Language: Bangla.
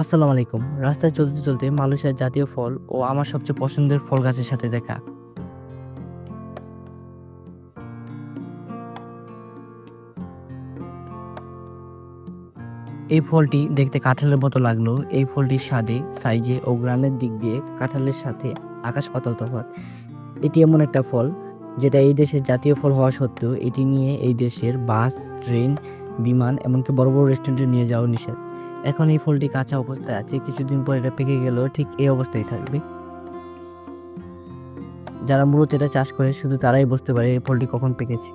আসসালামু আলাইকুম। রাস্তায় চলতে চলতে মালয়েশিয়ার জাতীয় ফল ও আমার সবচেয়ে পছন্দের ফল গাছের সাথে দেখা। এই ফলটি দেখতে কাঁঠালের মতো লাগল। এই ফলটির স্বাদে, সাইজে ও গ্রানের দিক দিয়ে কাঁঠালের সাথে আকাশ পাতাল তফাৎ। এটি এমন একটা ফল, যেটা এই দেশের জাতীয় ফল হওয়া সত্ত্বেও এটি নিয়ে এই দেশের বাস, ট্রেন বিমান এমনকি বড় বড় রেস্টুরেন্টে নিয়ে যাওয়া নিষেধ। এখন এই ফলটি কাঁচা অবস্থায় আছে, কিছুদিন পর এটা পেকে গেলেও ঠিক এই অবস্থায় থাকবে। যারা মূলত এটা চাষ করে, শুধু তারাই বুঝতে পারে এই ফলটি কখন পেকেছে।